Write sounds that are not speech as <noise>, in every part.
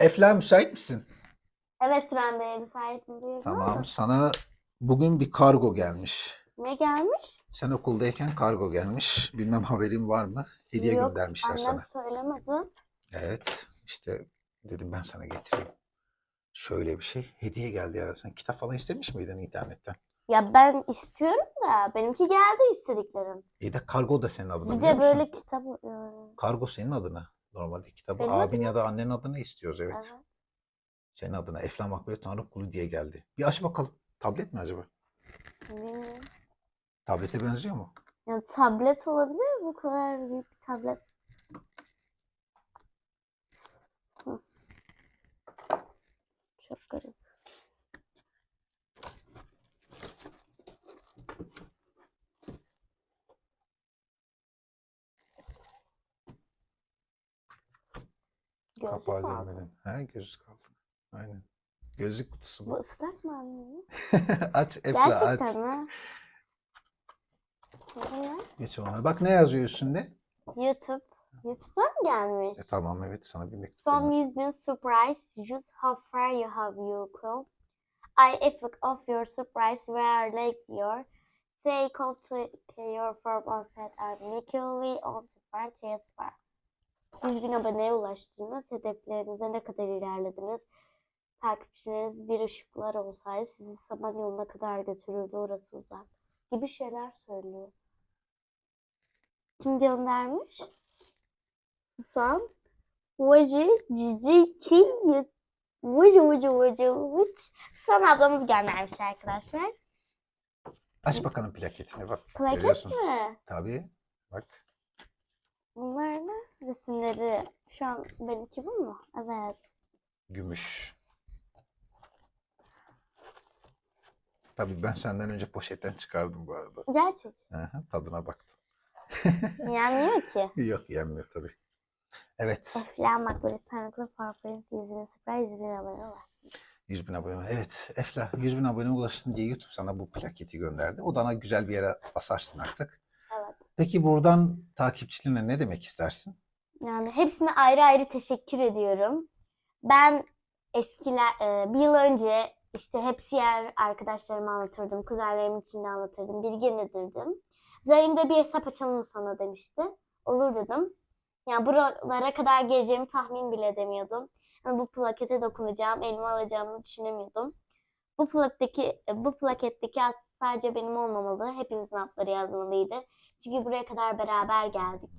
Efla müsait misin? Evet Süren Bey müsaitim buyurun. Tamam. Sana bugün bir kargo gelmiş. Ne gelmiş? Sen okuldayken kargo gelmiş. Bilmem haberin var mı? Hediye Yok, göndermişler Annem sana. söylemedi. Evet. işte dedim ben sana getireyim. Şöyle bir şey. Hediye geldi. Sen kitap falan istemiş miydin internetten? Ya ben istiyorum da benimki geldi istediklerim. İyi de kargo da senin adına Bir biliyor de musun? böyle kitap. Kargo senin adına. Normalde kitabı Benim abin ya da annenin adına istiyoruz evet. Evet. Senin adına Efla Makbule Tanrı Kulu diye geldi. Bir aç bakalım. Tablet mi acaba? Bilmiyorum. Tablete benziyor mu? Yani tablet olabilir mi? Bu kadar büyük bir tablet. Kapağı görmedim. He gözlük aldım. Aynen. Gözlük kutusu Bu bu. ıslak mı anne? <laughs> aç Efla aç. Gerçekten mi? Bu ne? Geç ona. Bak ne yazıyor üstünde? YouTube. YouTube'a mı gelmiş? E, tamam evet sana bir mektup. Some gönderdim. yüz bin surprise. Just how far you have you come. I effect of your surprise where like your take off to your form on set and manually on to parties var. 100 bin aboneye ulaştınız. Hedeflerinize ne kadar ilerlediniz? Takipçileriniz bir ışıklar olsaydı sizi saman yoluna kadar götürürdü orası uzak. Gibi şeyler söylüyor. Kim göndermiş? Susam. Vıcı cici ki vıcı vıcı vıcı vıç. Susam ablamız göndermiş arkadaşlar. Aç bakalım plaketine bak. Plaket mi? Tabii. Bak. Bunlar ne? Resimleri. Şu an benimki bu mu? Evet. Gümüş. Tabii ben senden önce poşetten çıkardım bu arada. Gerçek. Aha, tadına baktım. <laughs> Yenmiyor ki. Yok yenmiyor tabii. Evet. Efla Makbule Tanrıklı Farfırız yüzüne sıfır yüz bin abone ulaştı. 100 bin abone. Evet. Efla 100 bin abone ulaştın diye YouTube sana bu plaketi gönderdi. Odana güzel bir yere asarsın artık. Peki buradan takipçilerine ne demek istersin? Yani hepsine ayrı ayrı teşekkür ediyorum. Ben eskiler e, bir yıl önce işte hepsi yer arkadaşlarıma anlatırdım. Kuzenlerimin içinde anlatırdım. Bilgi. Zayn da bir hesap açalım sana demişti. Olur dedim. Yani buralara kadar geleceğimi tahmin bile edemiyordum. Yani bu plakete dokunacağım, elime alacağımı düşünemiyordum. Bu plaketteki, bu plaketteki sadece benim olmamalı. Hepinizin adları yazmalıydı. Çünkü buraya kadar beraber geldik.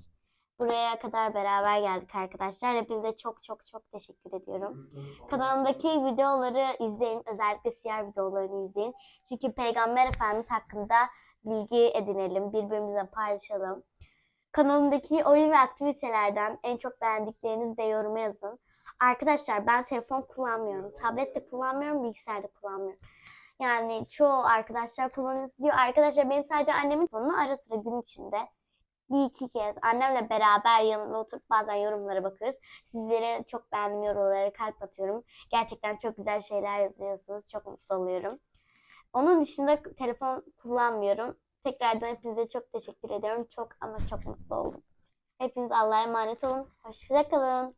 Buraya kadar beraber geldik arkadaşlar. Hepinize çok çok çok teşekkür ediyorum. Kanalımdaki videoları izleyin. Özellikle siyer videolarını izleyin. Çünkü Peygamber Efendimiz hakkında bilgi edinelim. Birbirimize paylaşalım. Kanalımdaki oyun ve aktivitelerden en çok beğendiklerinizi de yoruma yazın. Arkadaşlar ben telefon kullanmıyorum. Tablet de kullanmıyorum, bilgisayar da kullanmıyorum. Yani çoğu arkadaşlar kullanıyor diyor. Arkadaşlar benim sadece annemin telefonu ara sıra gün içinde bir iki kez annemle beraber yanına oturup bazen yorumlara bakıyoruz. Sizlere çok beğendiğim yorumlara kalp atıyorum. Gerçekten çok güzel şeyler yazıyorsunuz. Çok mutlu oluyorum. Onun dışında telefon kullanmıyorum. Tekrardan hepinize çok teşekkür ediyorum. Çok ama çok mutlu oldum. Hepiniz Allah'a emanet olun. Hoşçakalın.